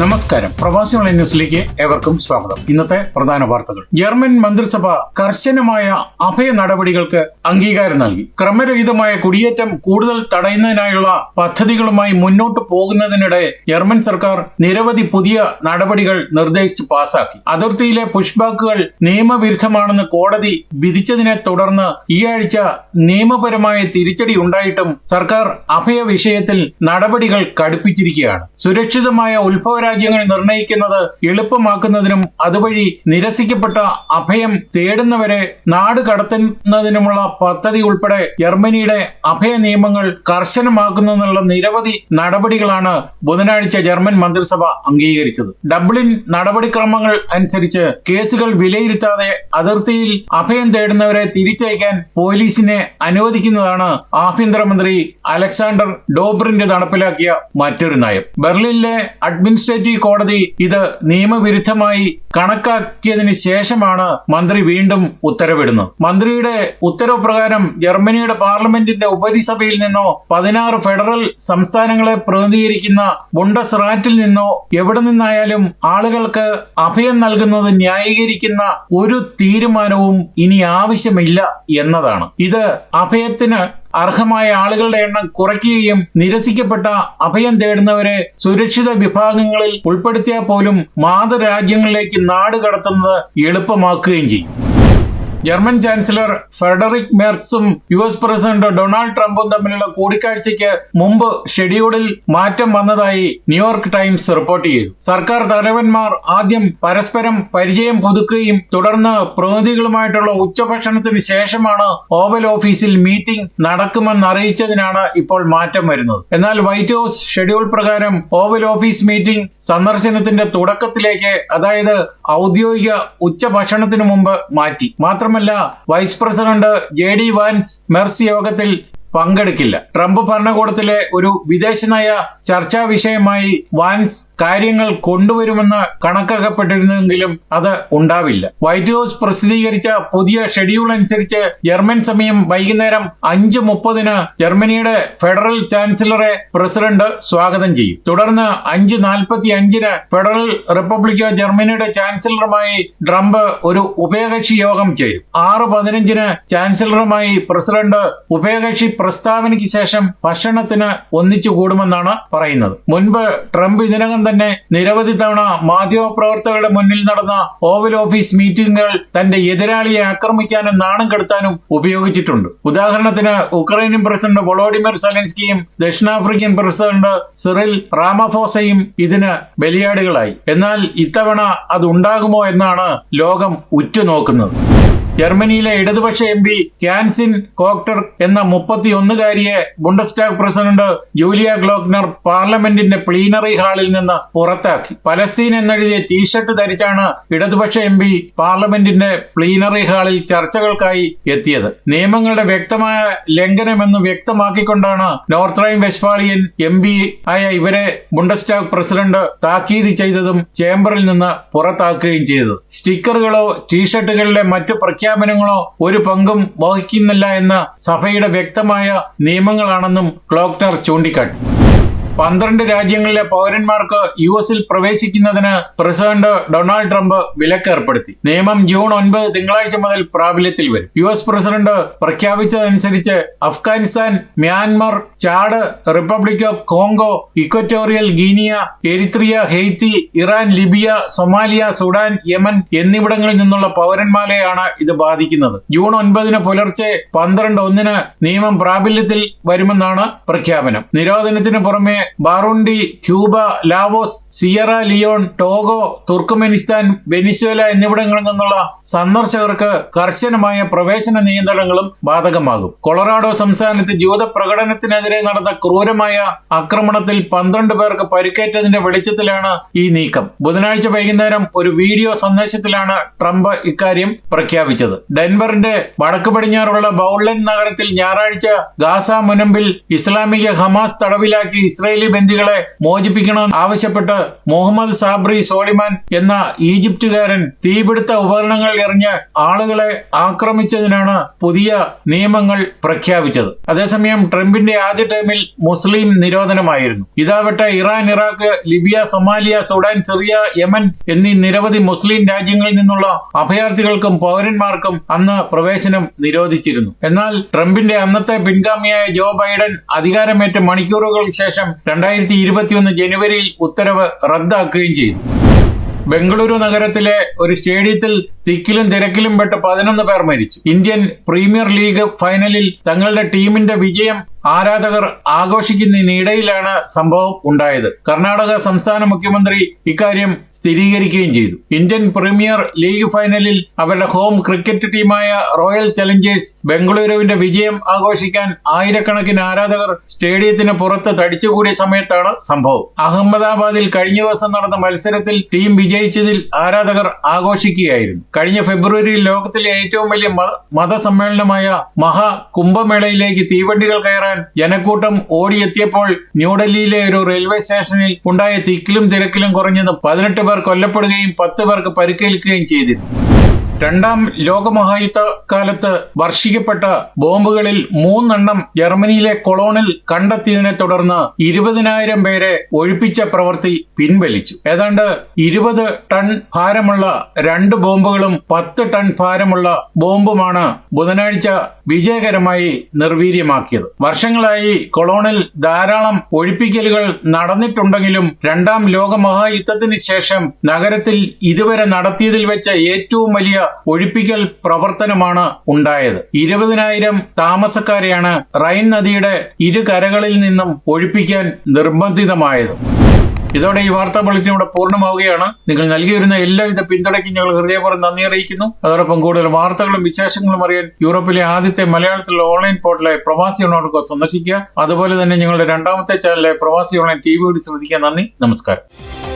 നമസ്കാരം. പ്രവാസി ഓൺലൈൻ ന്യൂസിലേക്ക് ഏവർക്കും സ്വാഗതം. ഇന്നത്തെ പ്രധാന വാർത്തകൾ. ജർമ്മൻ മന്ത്രിസഭ കർശനമായ അഭയ നടപടികൾക്ക് അംഗീകാരം നൽകി. ക്രമരഹിതമായ കുടിയേറ്റം കൂടുതൽ തടയുന്നതിനായുള്ള പദ്ധതികളുമായി മുന്നോട്ട് പോകുന്നതിനിടെ ജർമ്മൻ സർക്കാർ നിരവധി പുതിയ നടപടികൾ നിർദ്ദേശിച്ച് പാസാക്കി. അതിർത്തിയിലെ പുഷ്ബാക്കുകൾ നിയമവിരുദ്ധമാണെന്ന് കോടതി വിധിച്ചതിനെ തുടർന്ന് ഈ ആഴ്ച നിയമപരമായ തിരിച്ചടി ഉണ്ടായിട്ടും സർക്കാർ അഭയ വിഷയത്തിൽ നടപടികൾ കടുപ്പിച്ചിരിക്കുകയാണ്. സുരക്ഷിതമായ ഉത്ഭവ രാജ്യങ്ങൾ നിർണയിക്കുന്നത് എളുപ്പമാക്കുന്നതിനും അതുവഴി നിരസിക്കപ്പെട്ട അഭയം തേടുന്നവരെ നാട് കടത്തുന്നതിനുമുള്ള പദ്ധതി ഉൾപ്പെടെ ജർമ്മനിയുടെ അഭയ നിയമങ്ങൾ കർശനമാക്കുന്നതിനുള്ള നിരവധി നടപടികളാണ് ബുധനാഴ്ച ജർമ്മൻ മന്ത്രിസഭ അംഗീകരിച്ചത്. ഡബ്ലിൻ നടപടിക്രമങ്ങൾ അനുസരിച്ച് കേസുകൾ വിലയിരുത്താതെ അതിർത്തിയിൽ അഭയം തേടുന്നവരെ തിരിച്ചയക്കാൻ പോലീസിനെ അനുവദിക്കുന്നതാണ് ആഭ്യന്തരമന്ത്രി അലക്സാണ്ടർ ഡോബ്രിന്റെ നടപ്പിലാക്കിയ മറ്റൊരു നയം. ബെർലിനിലെ അഡ്മിനിസ്ട്രേറ്റീവ് കോടതി ഇത് നിയമവിരുദ്ധമായി കണക്കാക്കിയതിന് ശേഷമാണ് മന്ത്രി വീണ്ടും ഉത്തരവിടുന്നത്. മന്ത്രിയുടെ ഉത്തരവ് പ്രകാരം ജർമ്മനിയുടെ പാർലമെന്റിന്റെ ഉപരിസഭയിൽ നിന്നോ പതിനാറ് ഫെഡറൽ സംസ്ഥാനങ്ങളെ പ്രതിനിധീകരിക്കുന്ന ബുണ്ടസ്റാറ്റിൽ നിന്നോ എവിടെ നിന്നായാലും ആളുകൾക്ക് അഭയം നൽകുന്നത് ന്യായീകരിക്കുന്ന ഒരു തീരുമാനവും ഇനി ആവശ്യമില്ല എന്നതാണ്. ഇത് അഭയത്തിന് അർഹമായ ആളുകളുടെ എണ്ണം കുറയ്ക്കുകയും നിരസിക്കപ്പെട്ട അഭയം തേടുന്നവരെ സുരക്ഷിത വിഭാഗങ്ങളിൽ ഉൾപ്പെടുത്തിയാൽ പോലും മാതൃരാജ്യങ്ങളിലേക്ക് നാട് കടത്തുന്നത് എളുപ്പമാക്കുകയും ചെയ്യും. ജർമ്മൻ ചാൻസലർ ഫെഡറിക് മെർസും യു എസ് പ്രസിഡന്റ് ഡൊണാൾഡ് ട്രംപും തമ്മിലുള്ള കൂടിക്കാഴ്ചയ്ക്ക് മുമ്പ് ഷെഡ്യൂളിൽ മാറ്റം വന്നതായി ന്യൂയോർക്ക് ടൈംസ് റിപ്പോർട്ട് ചെയ്തു. സർക്കാർ തലവന്മാർ ആദ്യം പരസ്പരം പരിചയം പുതുക്കുകയും തുടർന്ന് പ്രതിനിധികളുമായിട്ടുള്ള ഉച്ചഭക്ഷണത്തിന് ശേഷമാണ് ഓവൽ ഓഫീസിൽ മീറ്റിംഗ് നടക്കുമെന്ന് അറിയിച്ചതിനാണ് ഇപ്പോൾ മാറ്റം വരുന്നത്. എന്നാൽ വൈറ്റ് ഹൌസ് ഷെഡ്യൂൾ പ്രകാരം ഓവൽ ഓഫീസ് മീറ്റിംഗ് സന്ദർശനത്തിന്റെ തുടക്കത്തിലേക്ക് അതായത് ഔദ്യോഗിക ഉച്ചഭക്ഷണത്തിന് മുമ്പ് മാറ്റി. മാത്രമല്ല vice president J D Vance mercy യോഗത്തിൽ പങ്കെടുക്കില്ല. ട്രംപ് ഭരണകൂടത്തിലെ ഒരു വിദേശനയ ചർച്ചാ വിഷയമായി വാൻസ് കാര്യങ്ങൾ കൊണ്ടുവരുമെന്ന് കണക്കാക്കപ്പെട്ടിരുന്നെങ്കിലും അത് ഉണ്ടാവില്ല. വൈറ്റ് ഹൗസ് പ്രസിദ്ധീകരിച്ച പുതിയ ഷെഡ്യൂൾ അനുസരിച്ച് ജർമ്മൻ സമയം വൈകുന്നേരം അഞ്ച് മുപ്പതിന് ജർമ്മനിയുടെ ഫെഡറൽ ചാൻസലറെ പ്രസിഡന്റ് സ്വാഗതം ചെയ്യും. തുടർന്ന് അഞ്ച് നാൽപ്പത്തി അഞ്ചിന് ഫെഡറൽ റിപ്പബ്ലിക് ഓഫ് ജർമ്മനിയുടെ ചാൻസലറുമായി ട്രംപ് ഒരു ഉഭയകക്ഷി യോഗം ചേരും. ആറ് പതിനഞ്ചിന് ചാൻസലറുമായി പ്രസിഡന്റ് ഉഭയകക്ഷി പ്രസ്താവനയ്ക്ക് ശേഷം ഭക്ഷണത്തിന് ഒന്നിച്ചു കൂടുമെന്നാണ് പറയുന്നത്. മുൻപ് ട്രംപ് ഇതിനകം തന്നെ നിരവധി തവണ മാധ്യമപ്രവർത്തകരുടെ മുന്നിൽ നടന്ന ഓവൽ ഓഫീസ് മീറ്റിംഗുകൾ തന്റെ എതിരാളിയെ ആക്രമിക്കാനും നാണം കെടുത്താനും ഉപയോഗിച്ചിട്ടുണ്ട്. ഉദാഹരണത്തിന് ഉക്രൈനിയൻ പ്രസിഡന്റ് വൊളോഡിമിർ സലൻസ്കിയും ദക്ഷിണാഫ്രിക്കൻ പ്രസിഡന്റ് സിറിൽ റാമഫോസയും ഇതിന് ബലിയാടുകളായി. എന്നാൽ ഇത്തവണ അത് ഉണ്ടാകുമോ എന്നാണ് ലോകം ഉറ്റുനോക്കുന്നത്. ജർമ്മനിയിലെ ഇടതുപക്ഷ എം പി ക്യാൻസിൻ കോക്ടർ എന്ന മുപ്പത്തിയൊന്നുകാരിയെ ബുണ്ടസ്റ്റാഗ് പ്രസിഡന്റ് ജൂലിയ ഗ്ലോക്നർ പാർലമെന്റിന്റെ പ്ലീനറി ഹാളിൽ നിന്ന് പുറത്താക്കി. പലസ്തീൻ എന്നെഴുതിയ ടീഷർട്ട് ധരിച്ചാണ് ഇടതുപക്ഷ എം പി പാർലമെന്റിന്റെ പ്ലീനറി ഹാളിൽ ചർച്ചകൾക്കായി എത്തിയത്. നിയമങ്ങളുടെ വ്യക്തമായ ലംഘനമെന്ന് വ്യക്തമാക്കിക്കൊണ്ടാണ് North Rhine Westphalian M P ആയ ഇവരെ ബുണ്ടസ്റ്റാഗ് പ്രസിഡന്റ് താക്കീത് ചെയ്തതും ചേംബറിൽ നിന്ന് പുറത്താക്കുകയും ചെയ്തത്. സ്റ്റിക്കറുകളോ ടീഷർട്ടുകളിലെ മറ്റു പ്രഖ്യാപനങ്ങളോ ഒരു പങ്കും വഹിക്കുന്നില്ല എന്ന സഭയുടെ വ്യക്തമായ നിയമങ്ങളാണെന്നും ക്ലോക്നർ ചൂണ്ടിക്കാട്ടി. പന്ത്രണ്ട് രാജ്യങ്ങളിലെ പൗരന്മാർക്ക് യു എസിൽ പ്രവേശിക്കുന്നതിന് പ്രസിഡന്റ് ഡൊണാൾഡ് ട്രംപ് വിലക്ക് ഏർപ്പെടുത്തി നിയമം ജൂൺ ഒൻപത് തിങ്കളാഴ്ച മുതൽ പ്രാബല്യത്തിൽ വരും. U S president പ്രഖ്യാപിച്ചതനുസരിച്ച് Afghanistan Myanmar Chad Republic of Congo Equatorial Guinea Eritrea Haiti Iran Libya Somalia Sudan Yemen എന്നിവിടങ്ങളിൽ നിന്നുള്ള പൗരന്മാരെയാണ് ഇത് ബാധിക്കുന്നത്. ജൂൺ ഒൻപതിന് പുലർച്ചെ പന്ത്രണ്ട് ഒന്നിന് നിയമം പ്രാബല്യത്തിൽ വരുമെന്നാണ് പ്രഖ്യാപനം. നിരോധനത്തിന് പുറമെ Burundi Cuba Laos Sierra Leone Togo Turkmenistan Venezuela എന്നിവിടങ്ങളിൽ നിന്നുള്ള സന്ദർശകർക്ക് കർശനമായ പ്രവേശന നിയന്ത്രണങ്ങളും ബാധകമാകും. കൊളറാഡോ സംസ്ഥാനത്ത് ജൂത പ്രകടനത്തിനെതിരെ നടന്ന ക്രൂരമായ ആക്രമണത്തിൽ പന്ത്രണ്ട് പേർക്ക് പരിക്കേറ്റതിന്റെ വെളിച്ചത്തിലാണ് ഈ നീക്കം. ബുധനാഴ്ച വൈകുന്നേരം ഒരു വീഡിയോ സന്ദേശത്തിലാണ് ട്രംപ് ഇക്കാര്യം പ്രഖ്യാപിച്ചത്. ഡെൻവറിന്റെ വടക്ക് പടിഞ്ഞാറുള്ള ബൗൾലൻ നഗരത്തിൽ ഞായറാഴ്ച ഗാസ മുനമ്പിൽ ഇസ്ലാമിക ഹമാസ് തടവിലാക്കി ഇസ്രയേൽ ഇസ്രയേലി ബന്ദികളെ മോചിപ്പിക്കണമെന്ന് ആവശ്യപ്പെട്ട് മുഹമ്മദ് സാബ്രി സോളിമാൻ എന്ന ഈജിപ്തുകാരൻ തീപിടുത്ത ഉപകരണങ്ങൾ എറിഞ്ഞ് ആളുകളെ ആക്രമിച്ചതിനാണ് പുതിയ നിയമങ്ങൾ പ്രഖ്യാപിച്ചത്. അതേസമയം ട്രംപിന്റെ ആദ്യ ടൈമിൽ മുസ്ലിം നിരോധനമായിരുന്നു. ഇതാവട്ടെ Iran Iraq Libya Somalia Sudan Syria Yemen എന്നീ നിരവധി മുസ്ലിം രാജ്യങ്ങളിൽ നിന്നുള്ള അഭയാർത്ഥികൾക്കും പൗരന്മാർക്കും അന്ന് പ്രവേശനം നിരോധിച്ചിരുന്നു. എന്നാൽ ട്രംപിന്റെ അന്നത്തെ പിൻഗാമിയായ ജോ ബൈഡൻ അധികാരമേറ്റ മണിക്കൂറുകൾക്ക് ശേഷം രണ്ടായിരത്തി ഇരുപത്തിയൊന്ന് ജനുവരിയിൽ ഉത്തരവ് റദ്ദാക്കുകയും ചെയ്തു. ബംഗളൂരു നഗരത്തിലെ ഒരു സ്റ്റേഡിയത്തിൽ തിക്കിലും തിരക്കിലും പെട്ട് പതിനൊന്ന് പേർ മരിച്ചു. ഇന്ത്യൻ പ്രീമിയർ ലീഗ് ഫൈനലിൽ തങ്ങളുടെ ടീമിന്റെ വിജയം ആരാധകർ ആഘോഷിക്കുന്നതിനിടയിലാണ് സംഭവം ഉണ്ടായത്. കർണാടക സംസ്ഥാന മുഖ്യമന്ത്രി ഇക്കാര്യം സ്ഥിരീകരിക്കുകയും ചെയ്തു. ഇന്ത്യൻ പ്രീമിയർ ലീഗ് ഫൈനലിൽ അവരുടെ ഹോം ക്രിക്കറ്റ് ടീമായ റോയൽ ചലഞ്ചേഴ്സ് ബംഗളൂരുവിന്റെ വിജയം ആഘോഷിക്കാൻ ആയിരക്കണക്കിന് ആരാധകർ സ്റ്റേഡിയത്തിന് പുറത്ത് തടിച്ചുകൂടിയ സമയത്താണ് സംഭവം. അഹമ്മദാബാദിൽ കഴിഞ്ഞ ദിവസം നടന്ന മത്സരത്തിൽ ടീം വിജയിച്ചതിൽ ആരാധകർ ആഘോഷിക്കുകയായിരുന്നു. കഴിഞ്ഞ ഫെബ്രുവരിയിൽ ലോകത്തിലെ ഏറ്റവും വലിയ മത- മതസമ്മേളനമായ മഹാ കുംഭമേളയിലേക്ക് തീവണ്ടികൾ കയറാൻ ജനക്കൂട്ടം ഓടിയെത്തിയപ്പോൾ ന്യൂഡൽഹിയിലെ ഒരു റെയിൽവേ സ്റ്റേഷനിൽ ഉണ്ടായ തിക്കിലും തിരക്കിലും കുറഞ്ഞത് പതിനെട്ട് പേർ കൊല്ലപ്പെടുകയും പത്ത് പേർക്ക് പരിക്കേൽക്കുകയും ചെയ്തിരുന്നു. രണ്ടാം ലോകമഹായുദ്ധ കാലത്ത് വർഷിക്കപ്പെട്ട ബോംബുകളിൽ മൂന്നെണ്ണം ജർമ്മനിയിലെ കൊളോണിൽ കണ്ടെത്തിയതിനെ തുടർന്ന് ഇരുപതിനായിരം പേരെ ഒഴിപ്പിച്ച പ്രവൃത്തി പിൻവലിച്ചു. ഏതാണ്ട് ഇരുപത് ടൺ ഭാരമുള്ള രണ്ട് ബോംബുകളും പത്ത് ടൺ ഭാരമുള്ള ബോംബുമാണ് ബുധനാഴ്ച വിജയകരമായി നിർവീര്യമാക്കിയത്. വർഷങ്ങളായി കൊളോണിൽ ധാരാളം ഒഴിപ്പിക്കലുകൾ നടന്നിട്ടുണ്ടെങ്കിലും രണ്ടാം ലോകമഹായുദ്ധത്തിന് ശേഷം നഗരത്തിൽ ഇതുവരെ നടത്തിയതിൽ വെച്ച ഏറ്റവും വലിയ ഒഴിപ്പിക്കൽ പ്രവർത്തനമാണ് ഉണ്ടായത്. ഇരുപതിനായിരം താമസക്കാരെയാണ് റൈൻ നദിയുടെ ഇരു കരകളിൽ നിന്നും ഒഴിപ്പിക്കാൻ നിർബന്ധിതമായത്. ഇതോടെ ഈ വാർത്താ ബുള്ളറ്റിൻ ഇവിടെ പൂർണമാവുകയാണ്. നിങ്ങൾ നൽകി വരുന്ന എല്ലാവിധ പിന്തുണയ്ക്കും ഞങ്ങൾ ഹൃദയപൂർവം നന്ദി അറിയിക്കുന്നു. അതോടൊപ്പം കൂടുതൽ വാർത്തകളും വിശേഷങ്ങളും അറിയാൻ യൂറോപ്പിലെ ആദ്യത്തെ മലയാളത്തിലുള്ള ഓൺലൈൻ പോർട്ടലായ പ്രവാസി ഓണോർക്ക് സന്ദർശിക്കുക. അതുപോലെ തന്നെ ഞങ്ങളുടെ രണ്ടാമത്തെ ചാനലായ പ്രവാസി ഓൺലൈൻ ടി വി കൂടി ശ്രദ്ധിക്കാൻ നന്ദി. നമസ്കാരം.